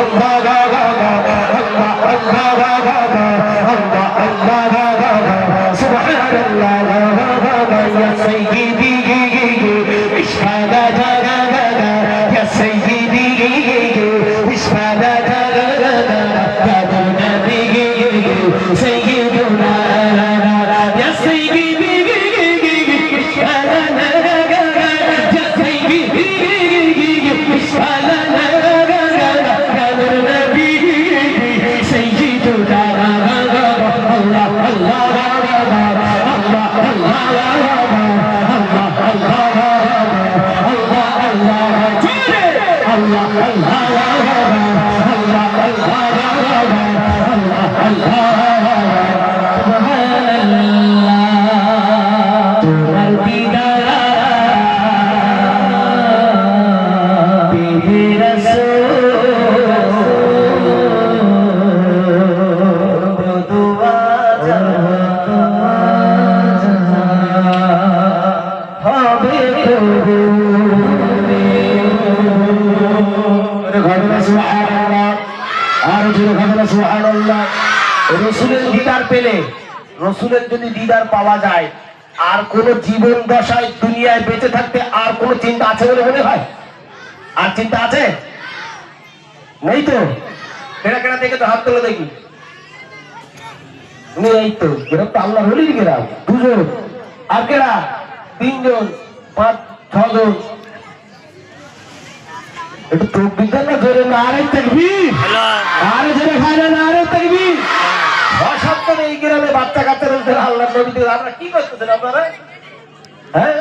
الله الله الله الله الله. الله الله الله সুবহানাল্লাহ রসুলের দিদার পেলে রসুলের যদি দিদার পাওয়া যায় আর কোন জীবন দশায় দুনিয়ায় বেঁচে থাকতে আর কোন চিন্তা আছে বলে মনে হয়? আর চিন্তা আছে? নেই তো? কেনা কেনা দেখে তো হাত তুলে দেখি। নেই তো? এরকম তো আল্লাহ হলির গেরাম দুজন। আর কেরা? তিনজন পাঁচ ছজন। একটু চোখ না ধরে না আরে তকবীর আরে ধরে খায় না তকবীর অসত্য এই গ্রামে বাচ্চা কাচ্চা রয়েছে, আল্লাহ নবী আমরা কি করতেছেন আপনারা? হ্যাঁ?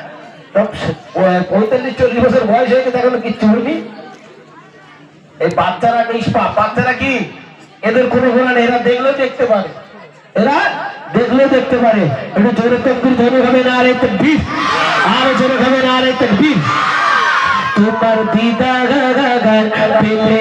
পঁয়তাল্লিশ চল্লিশ বছর বয়স হয়ে গেছে, এখনও কিচ্ছু এই বাচ্চারা নিষ্পাপ বাচ্চারা কি? এদের কোনো নেই, এরা দেখলেও দেখতে পারে। এরা দেখলেও দেখতে পারে। একটু জোরে তকবির ধরে খাবে না আরে তকবির। আরে জোরে খাবে না আরে তকবির। তোমার দিদা গা গা গা, পেলে